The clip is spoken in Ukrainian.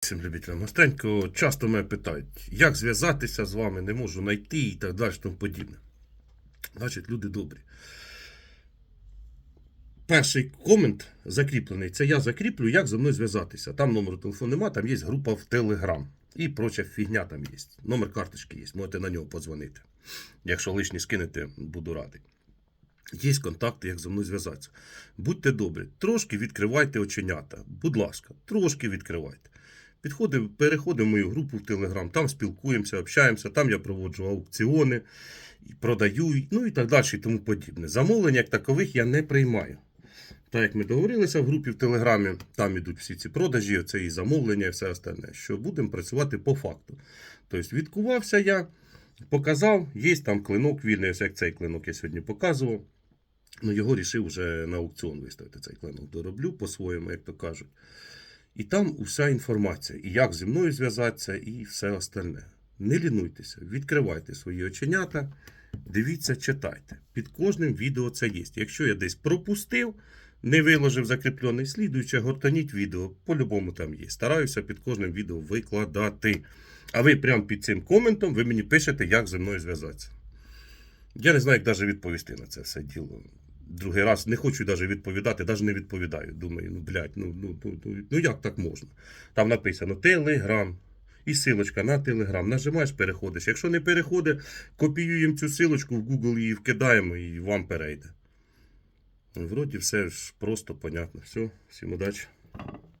Всім любителям гостренького часто мене питають, як зв'язатися з вами, не можу знайти і так далі, тому подібне. Значить, люди добрі. Перший комент закріплений. Це я закріплю, як зі мною зв'язатися. Там номеру телефону нема, там є група в Телеграм. І проча фігня там є. Номер карточки є. Можете на нього подзвонити. Якщо лишні скинете, буду радий. Є контакти, як зі мною зв'язатися. Будьте добрі, трошки відкривайте оченята. Будь ласка, трошки відкривайте. Підходимо, переходимо в мою групу в Телеграм, там спілкуємося, общаємося, там я проводжу аукціони, продаю, ну і так далі, і тому подібне. Замовлення як такових я не приймаю. Так як ми договорилися в групі в Телеграмі, там ідуть всі ці продажі, це і замовлення, і все остальне, що будемо працювати по факту. Тобто відкувався я, показав, є там клинок вільний, ось як цей клинок я сьогодні показував. Ну, його рішив вже на аукціон виставити цей клинок. Дороблю по-своєму, як то кажуть. І там уся інформація, і як зі мною зв'язатися, і все остальне. Не лінуйтеся, відкривайте свої оченята, дивіться, читайте. Під кожним відео це є. Якщо я десь пропустив, не виложив закріплений слідуюче, гортаніть відео, по-любому там є. Стараюся під кожним відео викладати. А ви прямо під цим коментом ви мені пишете, як зі мною зв'язатися. Я не знаю, як навіть відповісти на це все діло. Другий раз не хочу навіть відповідати, навіть не відповідаю. Думаю, ну блядь, ну, ну, ну, ну, ну як так можна? Там написано Телеграм. І силочка на Телеграм. Нажимаєш, переходиш. Якщо не переходить, копіюємо цю силочку в Google її вкидаємо і вам перейде. Вроді все ж просто, понятно. Все, всім удачі.